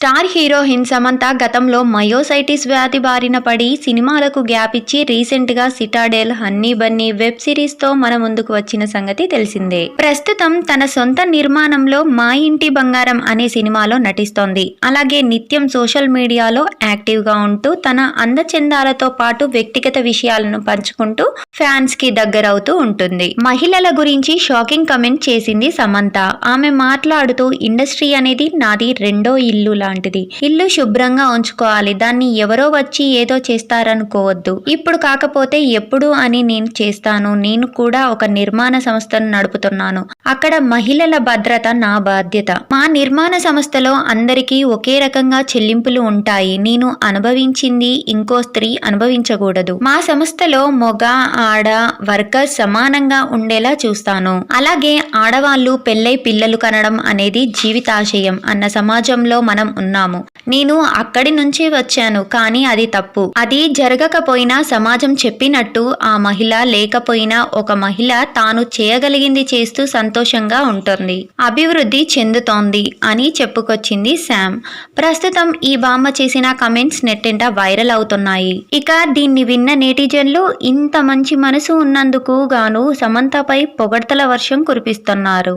Star heroine Samantha గతంలో myositis వ్యాధి బారిన పడి సినిమాలకు గ్యాప్ ఇచ్చి రీసెంట్గా సిటాడెల్ హన్నీ బన్నీ వెబ్ సిరీస్తో మన ముందుకు వచ్చిన సంగతి తెలిసిందే. ప్రస్తుతం తన సొంత నిర్మాణంలో మా ఇంటి బంగారం అనే సినిమాలో నటిస్తోంది. అలాగే నిత్యం సోషల్ మీడియాలో యాక్టివ్గా ఉంటూ తన అందచందాలతో పాటు వ్యక్తిగత విషయాలను పంచుకుంటూ ఫ్యాన్స్కి దగ్గరవుతూ ఉంటుంది. మహిళల గురించి షాకింగ్ కమెంట్ చేసింది సమంత. ఆమె మాట్లాడుతూ ఇండస్ట్రీ అనేది నాది రెండో ఇల్లు లాంటిది. ఇల్లు శుభ్రంగా ఉంచుకోవాలి. దాన్ని ఎవరో వచ్చి ఏదో చేస్తారనుకోవద్దు. ఇప్పుడు కాకపోతే ఎప్పుడు అని నేను చేస్తాను. నేను కూడా ఒక నిర్మాణ సంస్థను నడుపుతున్నాను. అక్కడ మహిళల భద్రత నా బాధ్యత. మా నిర్మాణ సంస్థలో అందరికీ ఒకే రకంగా చెల్లింపులు ఉంటాయి. నేను అనుభవించింది ఇంకో స్త్రీ అనుభవించకూడదు. మా సంస్థలో మొగ ఆడ వర్కర్ సమానంగా ఉండేలా చూస్తాను. అలాగే ఆడవాళ్ళు పెళ్ళై పిల్లలు కనడం అనేది జీవితాశయం అన్న సమాజంలో మనం ఉన్నాము. నేను అక్కడి నుంచి వచ్చాను కానీ అది తప్పు. అది జరగకపోయినా సమాజం చెప్పినట్టు ఆ మహిళ లేకపోయినా ఒక మహిళ తాను చేయగలిగింది చేస్తూ సంతోషంగా ఉంటుంది. అభివృద్ధి చెందుతోంది అని చెప్పుకొచ్చింది శామ్. ప్రస్తుతం ఈ బామ్మ చేసిన కమెంట్స్ నెట్టింట వైరల్ అవుతున్నాయి. ఇక దీన్ని విన్న నెటిజన్లు ఇంత మంచి మనసు ఉన్నందుకు గాను సమంతపై పొగడ్తల వర్షం కురిపిస్తున్నారు.